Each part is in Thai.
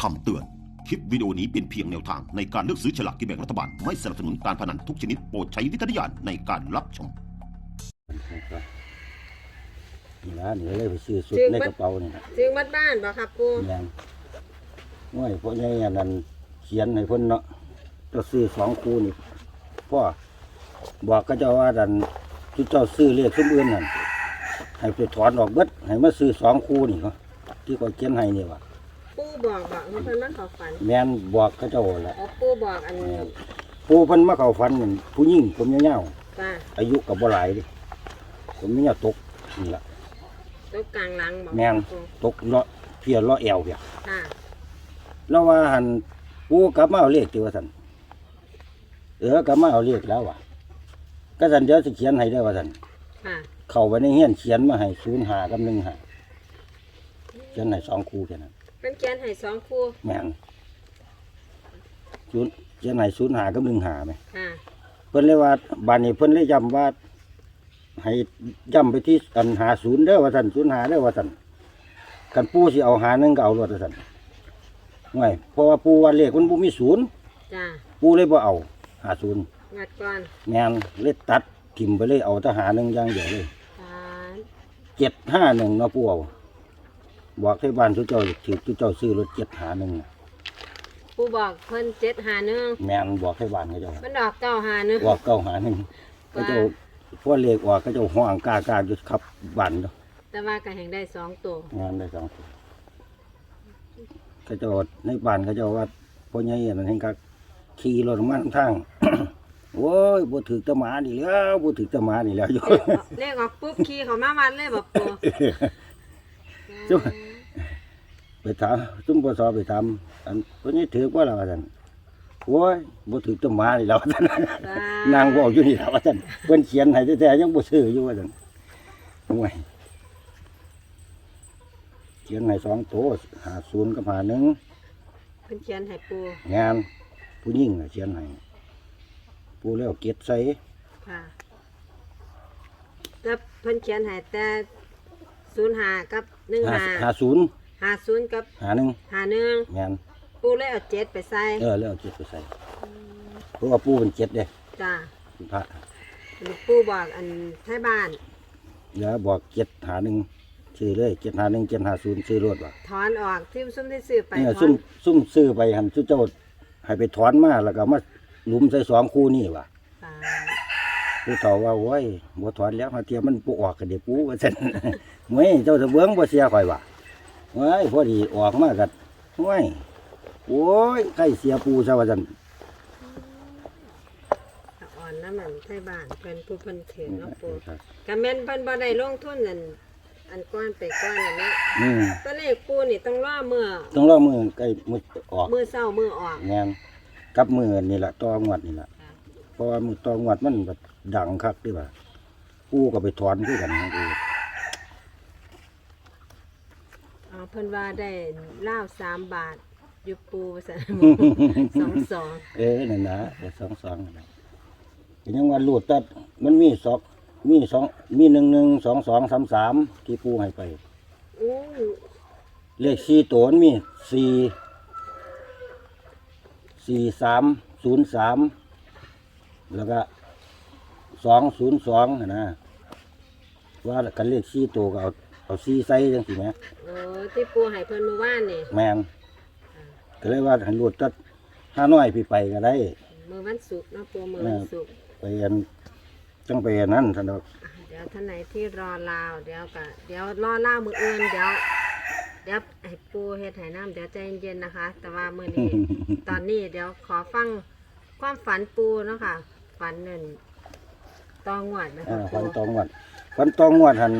คำเตือน คลิปวิดีโอนี้เป็นเพียงแนวทางในการเลือกซื้อฉลากกินแบ่งรัฐบาล ไม่สนับสนุนการพนันทุกชนิดโปรดใช้วิจารณญาณในการรับชม นี่ละนี่เลยไปซื้อสุดซื้อในบัดกระเป๋านี่นะซื้อมัดบ้านบ่ครับปูแรงง่วยพ่อใหญ่อันนั้นเขียนให้เพิ่นเนาะจะซื้อสองคู่นี่พ่อบอกก็เจ้าว่าดันที่เจ้าซื้อเลขซุ้มอื่นนั่นให้ไปถอนออกเบิดให้มาซื้อสองคู่นี่เขาที่ก็เขียนให้นี่ว่า ปูบอกบอกเพิ่นมาเข้าฝันแม่นบอกก็เจ้าแหละอ๋อปูบอกอันปูเพิ่นมาเข้าฝันนั่นผู้หญิงผมยาวจ้าๆอายุก็บ่หลายเดิผมมียาวตกนี่ล่ะตกกลางหลังบอกแม่น ปูตกเลาะเพียเลาะแอวเพียค่ะแล้วว่าหันกูกลับมาเอาเลขที่ว่าสันเออกลับมาเอาเลขแล้วว่ะก็สันเดี๋ยวสิเขียนให้ได้อว่าสันค่ะเข้าไปในเฮียนเขียนมาให้ศูนย์หากับหนึ่งหาเขียนให้สองคู่แค่นั้น เป็นแกนให้สองคู่แม่นศูนย์เขียนให้ศูนย์หากับหนึ่งหาไหมค่ะเพิ่นเลยว่าบานนี้เพิ่นเลยย้ำว่า ให้ย้ำไปที่อันหาศูนย์เด้อว่าสันศูนย์หาเด้อว่าสันกันปูสิเอาหาหนึ่งก็เอารถว่าสันง่ายเพราะว่าปูว่าเลขมันบ่มีศูนย์จ้าปูเลยบ่เอาหาศูนย์งัดก่อนแมนเลยตัดทิมไปเลยเอาทหารหนึ่งอย่างเดียวเลยค่ะเจ็ดห้าหนึ่งเนาะปูเอา บอกให้บ้านทุกเจ้าถือทุกเจ้าซื้อรถเจ็ดหาหนึ่งน่ะปูบอกเพิ่นเจ็ดหาหนึ่งแมนบอกให้บ้านเขาเจ้ามันดอกเก้าหาหนึ่งบอกเก้าหาหนึ่งเขาเจ้าพวกเลขออกเขาเจ้าห้องกล้ากล้าอยู่ขับบ้านเนาะแต่ว่าก็แห่งได้สองตัวงานได้สองคนเขาเจ้าในบ้านเขาเจ้าว่าพ่อใหญ่อันนั้นเห็นก็ขี่รถมาทาง โอ้ยบ่ถือตะหมานี่แล้วบ่ถือตะหมานี่แล้วอยู่ เลขออกปุ๊บขี่เขามาวัดเลยบอกปู จุ๊บ ไปถามซุ่มปสไปถามอันคนนี้ถือว่าเราท่าซั่นโอ้ยบ่ถือต้นไม้นี่เราท่านจ้นางบอกอยู่นี่เราท่านเพิ่นเขียนให้แท้ๆยังบ่ซื้ออยู่ว่าท่านโอ้ยเขียนให้สองโตหาศูนย์กับหาหนึ่งเพิ่นเขียนให้ปูงานผู้หญิงน่ะเขียนให้ผู้แล้วเก็ดใส่ค่ะแต่เพิ่นเขียนให้แต่ศูนย์หากับหนึ่งหาหาหาศูนย์ หาศูนย์กับหาหนึ่งหาหนึ่งงานปูเลยเอาเจ็ดไปใส่เออแล้วเอาเก็ดไปใส่เพราะว่าปู่เป็นเจ็ดเด้จ้าเป็นพระปูบอกอันไทยบ้านแล้วบอกเจ็ดหาหนึ่งซื้อเลยเจ็ดหาหนึ่งเจ็ดหาศูนย์ซื้อรถว่ะถอนออกที่ซุ่มที่ซื้อไปเนี่ยถอซุ่นมซุ่มซื้อไปหันซุเจ้าให้ไปถอนมาแล้วก็มาหลุมใส่สองคู่นี่ว่ะค่ะผู้เฒ่าว่าโอ้ยบ่ถอนแล้วหาเทียมมันปูออกกันเดี๋ยวปูว่าซั่น เมื่อยเจ้าจะเบื้องบ่เสียข่อยว่ะ เว้ยพอดีออกมากัดเว้ยโอ้ยใครเสียปูซะว่าซั่นอ่อนน้ำมันไทยบ้านเพิ่นผู้เพิ่นถือเนาะปูกะแม่นเพิ่นบ่ได้ลงทุนนั่นอันก้อนไปก้อนอันนี้อืมตอนเลขปูนี่ต้องรอเมื่อต้องรอมือใกล้มือออกมือเศร้ามือออกงานกับมือนี่ล่ะต่องวดนี่ล่ะเพราะว่ามือต่องวดมันแบบดังคักเด้ว่าปูก็ไปถอนคือกันนะปู อ๋อ เพิ่นว่าได้เหล้าสามบาทอยู่ปูว่าซั่น สองสองเออนั่นนะเดี๋ยวสองสองนั่นน่ะก็ยังว่ารูดตัดมันมีสองมีสองมีหนึ่งหนึ่งสองสองสามสามที่ปูให้ไปอู้เลขสี่ตัวมันมีสี่สี่สามศูนย์สามแล้วก็สองศูนย์สองนะว่ากันเลขสี่ตัวก็เอา เอาสี่ใส่จังสิแหมโอ้ที่ปูให้เพิ่นเมื่อวานนี่แมนก็เลยว่าให้รูดตัดห้าน้อยพี่ไปก็ได้มื้อวันศุกร์เนาะปูมื้อวันศุกร์ไปอันจังไปอันนั้นท่านดอกเดี๋ยวท่านไหนที่รอลาวเดี๋ยวก็เดี๋ยวรอลาวมืออื่นเดี๋ยวเดี๋ยวให้ปูเฮ็ดให้น้ำเดี๋ยวใจเย็นๆนะคะ แต่ว่ามื้อนี้ ตอนนี้เดี๋ยวขอฟังความฝันปูเนาะค่ะ ฝันหนึ่งตองหวดนะอ่าคะฟันตปูองงวดฟันตองงวดหัน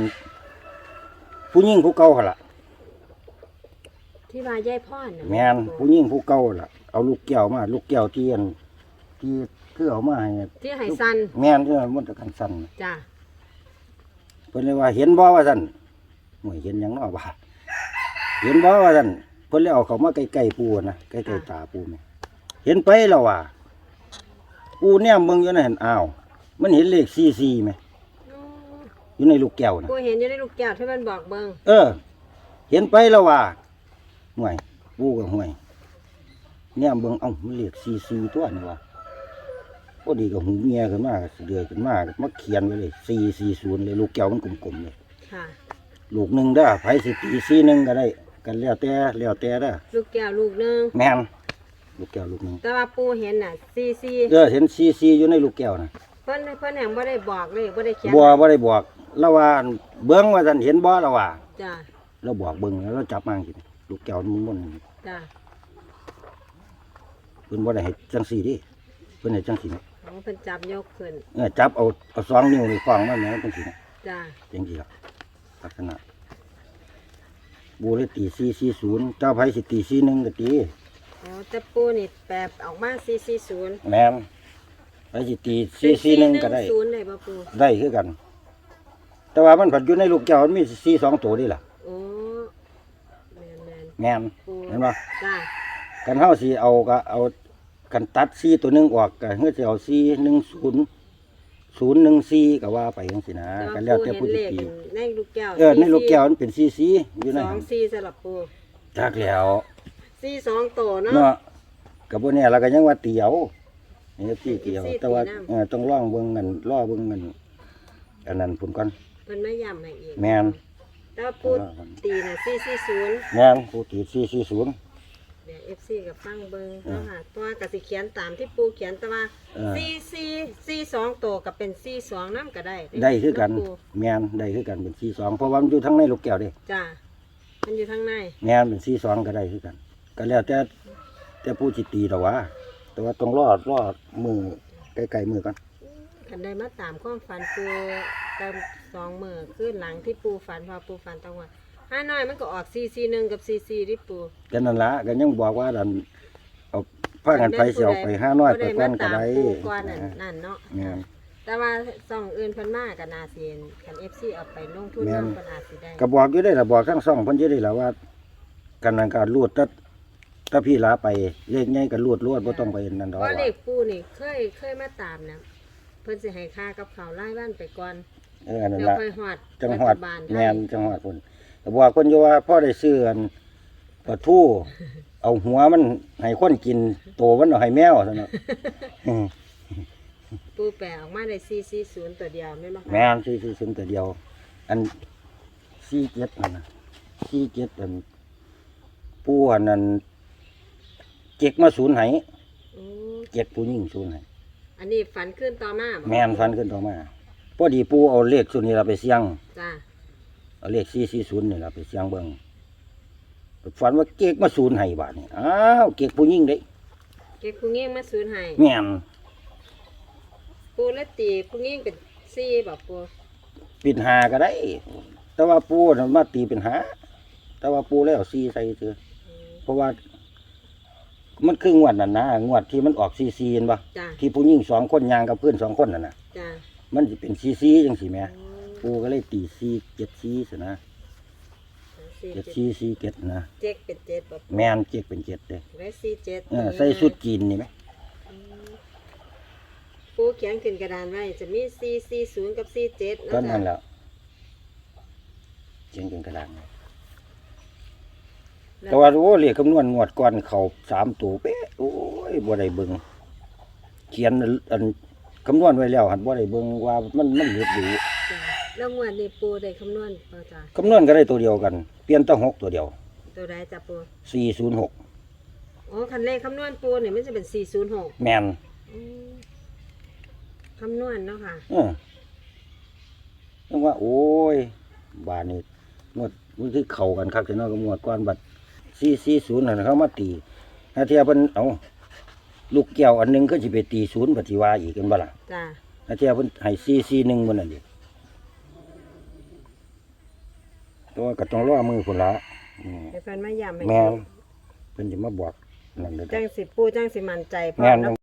ผู้หญิงผู้เก่าหั่นล่ะที่ว่าย่ายพ่อน่ะแมนผู้หญิงผู้เก่าล่ะ เอาลูกแก้วมา ลูกแก้วที่อันที่คือเอามาให้ที่ให้สันแมนที่มันตะกันสั่นจ้ะเพิ่นเลยว่าเห็นบ่ว่าสั่นหน่วยเห็นหยังเนาะบ่าเห็นบ่ว่าสั่นเพิ่นเลยเอาเขามาใกล้ๆปูนะใกล้ๆตาปูแม่เห็นไปแล้วว่าปูเนี่ยมึงอยู่นั่นอ้าวมันเห็นเลข44ไหมโอ้อยู่ในลูกแก้วนะปูเห็นอยู่ในลูกแก้วที่มันบอกเบิงเออ เห็นไปแล้วว่าห่วยปูก็ห่วยเนี่ยเบิ่งเอ้ามันเลขซีซีตัวนี่วะพอดีกับหูเมียขึ้นมาก็เดือยขึ้นมาก็มาเขียนไว้เลยซีซีศูนย์เลยลูกแก้วมันกลมๆเลยค่ะ ลูกหนึ่งเด้อไผสิตีซีหนึ่งก็ได้ กันแล้วแต่แล้วแต่เด้อลูกแก้วลูกหนึงแม่นลูกแก้วลูกหนึ่งแต่ว่าปูเห็นน่ะซีซีเออเห็นซีซีอยู่ในลูกแก้วนะเพิ่นเพิ่นแห่งบ่ได้บอกเลยบ่ได้เขียนบัวบ่ได้บอก เราว่าเบิ่งว่าท่านเห็นบ่เราว่าจ้าเราบอกเบิ่งแล้วเราจับมากินลูกแก้วมันมันจ้าเพิ่นบ่ได้ให้จังซี่ดิเพิ่นให้จังซี่นะของเพิ่นจับยกขึ้นเออจับเอาเอาสองนิ้วนี่ฟังมาแม่นจังซี่นะจ้าจังซี่ล่ะลักษณะบูเลยตี440เจ้าไผสิตี41ก็ตีอ๋อแต่ปูนี่แปลออกมา440แม่นไผสิตี441ก็ได้410ได้บ่ปูได้คือกัน แต่ว่ามันผัดอยู่ในลูกแก้วมันมี42ตัวนี่ล่ะโอ้แม่นแม่นๆปูเห็นบ่จ้ากันเฮาสิเอาก็เอากันตัดซีตัวหนึงออกก็เฮือสิเอาซีหนึ่งศูนย์ศูนย์หนึ่งซีก็ว่าไปจังซี่นะแต่กันว่าแล้วปูแต่เห็นผู้สิเลขตีในลูกแก้วเออในลูกแก้วมันเป็นซีซีอยู่ในสอหังนสี่สำหรับปูจักแล้ว สี่สองโตเนาะ เนาะก็บ่แน่เราก็ยังว่าเตียวนี่ซีเตียวซีแต่ว่าตีน้ำเออต้องลองเบิ่งกันรอเบิ่งกันอันนั้นพุ่นก่อน เพิ่นไม่ย้ำให้อีกแม่นแต่ว่าปูตีน่ะ440 แม่นผู้ตี440เดี๋ยว FC กับฟังเบิ่งเนาะค่ะเพราะว่ากสิเขียนตามที่ปูเขียนแต่ว่าเออ 4 4 4 2โตกับเป็น42นำก็ได้ได้คือกันเาะปูแม่นได้คือกันเป็น42เพราะว่ามันอยู่ทั้งในลูกแก้วเด้จ้ามันอยู่ข้างในแม่นเป็นซีสองก็ได้คือกัน ก็แล้วแต่แต่ผู้จิตีแต่ว่า แต่ว่าต้องรอดรอดมือใกล้ๆมือก่อน คันได้มาตามความฝันปูตามสองมื้อคืนหลังที่ปูฝันพอปูฝันตองว่าห้าน้อยมันก็ออก441กับ44ที่ปูก็นั่นละก็ยังบอกว่าดันเอาพากันไปเสียวไปห้าน้อยไปก้อนก็ได้บ่มาตามปูก่อนนั่นนั่นเนาะแม่นแต่ว่าซ่องอื่นเพิ่นมาก็น่าสิเห็นคัน FC เอาไปลงทุนแม่นนำเพิ่นอาจสิได้ก็บอกอยู่ได้ละบอกทั้งสองเพิ่นอยู่ได้ละว่ากันนันการลวดถ้าถ้าพี่ลาไปเลขใหญ่ก็ลวดลวดบ่ต้องไปนั่นดอกเพราะว่าเลขปูนี่เคยเคยมาตามนะ เพิ่นสิให้ค่ากับข้าวรายวันไปก่อนเออนั่นเดี๋ยวละค่อยฮอดจังหวัดรัฐบาลไทแม่ยนจังหวัดพุ่นก็บอกคนอยู่ว่าพ่อได้ซื้ออันปลาทูเอาหัวมันให้คนกินโตมันเอาให้แมวซั่นเนาะปูแปลออกมาได้440ตัวเดียวแม่นบ่คะแม่นซื้อซื้อซื้อแต่เดียว อันสี่เจ็ดนั่นนะสี่เจ็ดอันปูอันนั้นเจ็กมาศูนย์ไหโอ้เจ็กผู้ยิ่งศูนย์ไห อันนี้ฝันขึ้นต่อมาบ่แม่นฟันขึ้นต่อมาพอดีปูเอาเลขศูนย์นี้เราไปเสี่ยง จ้าเอาเลขสี่สี่ศูนย์นี่เราไปเสี่ยงเบิ่งฝันว่าเก๊กมาศูนย์ไหบาทนี่อ้าวเก๊กผู้ยิ่งเด้เก็บผู้หญิงมาศูนย์ให้แม่นปูและตีผู้หญิงเป็น4บ่ปูปิดหาก็ได้ แต่ว่าปูน่ะมาตีเป็นหาแต่ว่าปูแล้วสี่ใส่เถอะอืมเพราะว่า มันคืองวดนั่นนะงวดที่มันออกซีซีนปะจ้าที่ผู้หญิงสองคนยางกับเพื่อนสองคนนั่นนะจ้ามันจะเป็นซีซีจังสิแหม่อืมปูก็เลยตีซีเจ็ดซีสินะสี่เจ็ดเจ็ดซีซีเจ็ดนะเจ็ดเป็นเจ็ดบ่ปูแมนเจ็ดเป็นเจ็ดเลยไว้สี่เจ็ดเออใส่สุดจีนนี่ไหมปูเขียนขึ้นกระดานไว้จะมีสี่สี่ศูนย์กับสี่เจ็ดก็นั่นแหละเขียนเป็นกระดาน แต่ว่าโอ้เรียกคำนวณงวดก่อนเขาสามตัวเป๊ะโอ้ยบ่ได้เบิ่งเขียนอันคำนวณไว้แล้วหันบ่ได้เบิ่งว่ามันมันเหลือดูจ้ะแล้วงวดนี้ปูได้คำนวณเปล่าจ้ะคำนวณก็ได้ตัวเดียวกัน เปลี่ยนตั้งหกตัวเดียวตัวใดจ้ะปูสี่ศูนย์หกอ๋อคันเลขคำนวณปูเนี่ยมันจะเป็นสี่ศูนย์หกแมนคำนวณเนาะค่ะเออต้องว่า โอ้ย บานนี่งวดมันคือเข่ากันคักแต่นอกกับงวดก้อนบัด สี่สี่ศูนย์นั่นเขามาตีถ้าเทียบเป็นเอาลูกแก้วอันหนึงก็จะไปตีศูนย์ปฏิวาอีกกันบ่ล่ะจ้ะถ้าเทียบเป็นให้สี่สี่หนึ่งมันนั่นดิตัวก็ต้องรอมือคนละอืมเดี๋ยวเพิ่นมาย้ำให้แม่นเพิ่นจะมาบอกนั่นเลย จังสิปูจังสิมั่นใจพร้อแม่มน เนาะ